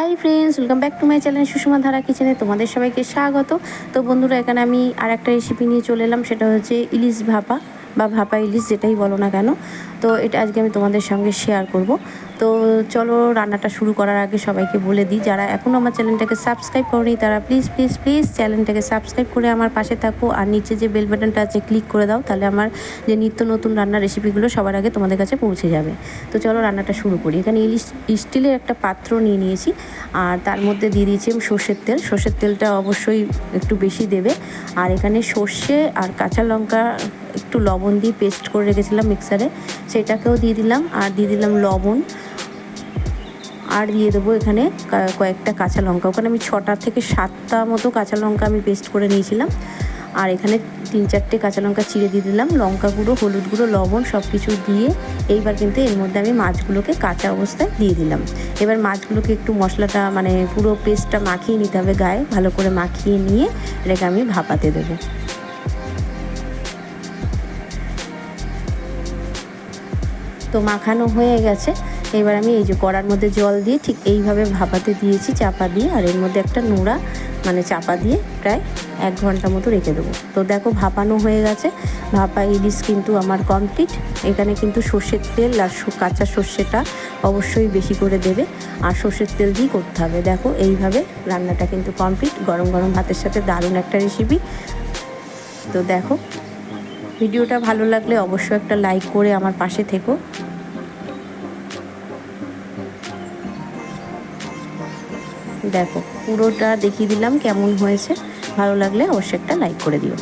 Hi friends welcome back to my channel Sushma Dhara কিচেনে তোমাদের সবাইকে স্বাগত। তো বন্ধুরা, এখানে আমি আর একটা রেসিপি নিয়ে চলে এলাম, সেটা হচ্ছে ইলিশ ভাপা। বা ভাপা ইলিশ যেটাই বলো না কেন, তো এটা আজকে আমি তোমাদের সঙ্গে শেয়ার করব। তো চলো রান্নাটা শুরু করার আগে সবাইকে বলে দিই, যারা এখনও আমার চ্যানেলটাকে সাবস্ক্রাইব করেনি, তারা প্লিজ প্লিজ প্লিজ চ্যানেলটাকে সাবস্ক্রাইব করে আমার পাশে থাকো। আর নিচে যে বেল বাটনটা আছে ক্লিক করে দাও, তাহলে আমার যে নিত্য নতুন রান্নার রেসিপিগুলো সবার আগে তোমাদের কাছে পৌঁছে যাবে। তো চলো রান্নাটা শুরু করি। এখানে ইলিশ, স্টিলের একটা পাত্র নিয়ে নিয়েছি, আর তার মধ্যে দিয়ে দিয়েছি আমি সর্ষের তেল। সর্ষের তেলটা অবশ্যই একটু বেশি দেবে। আর এখানে সর্ষে আর কাঁচা লঙ্কা একটু লবণ দিয়ে পেস্ট করে রেখেছিলাম মিক্সারে, সেটাকেও দিয়ে দিলাম। আর দিয়ে দিলাম লবণ। আর দিয়ে দেবো এখানে কয়েকটা কাঁচা লঙ্কা। ওখানে আমি ছটা থেকে সাতটা মতো কাঁচা লঙ্কা আমি পেস্ট করে নিয়েছিলাম। আর এখানে তিন চারটে কাঁচা লঙ্কা চিড়ে দিয়ে দিলাম। লঙ্কা গুঁড়ো, হলুদ গুঁড়ো, লবণ সব কিছু দিয়ে এইবার কিন্তু এর মধ্যে আমি মাছগুলোকে কাঁচা অবস্থায় দিয়ে দিলাম। এবার মাছগুলোকে একটু মশলাটা মানে পুরো পেস্টটা মাখিয়ে নিতে হবে গায়ে। ভালো করে মাখিয়ে নিয়ে এটাকে আমি ভাপাতে দেবো। তো মাখানো হয়ে গেছে। এবার আমি এই যে কড়ার মধ্যে জল দিয়ে ঠিক এইভাবে ভাপাতে দিয়েছি, চাপা দিয়ে। আর এর মধ্যে একটা নোড়া মানে চাপা দিয়ে প্রায় এক ঘণ্টা মতো রেখে দেবো। তো দেখো ভাপানো হয়ে গেছে। ভাপা ইলিশ কিন্তু আমার কমপ্লিট এখানে কিন্তু সর্ষের তেল আর কাঁচা সর্ষেটা অবশ্যই বেশি করে দেবে। আর সর্ষের তেল দিয়েই করতে হবে। দেখো এইভাবে রান্নাটা কিন্তু কমপ্লিট গরম গরম ভাতের সাথে দারুণ একটা রেসিপি তো দেখো ভিডিওটা ভালো লাগলে অবশ্যই একটা লাইক করে আমার পাশে থেকো। দেখো, পুরোটা দেখিয়ে দিলাম কেমন হয়েছে। ভালো লাগলে অবশ্যই একটা লাইক করে দিও।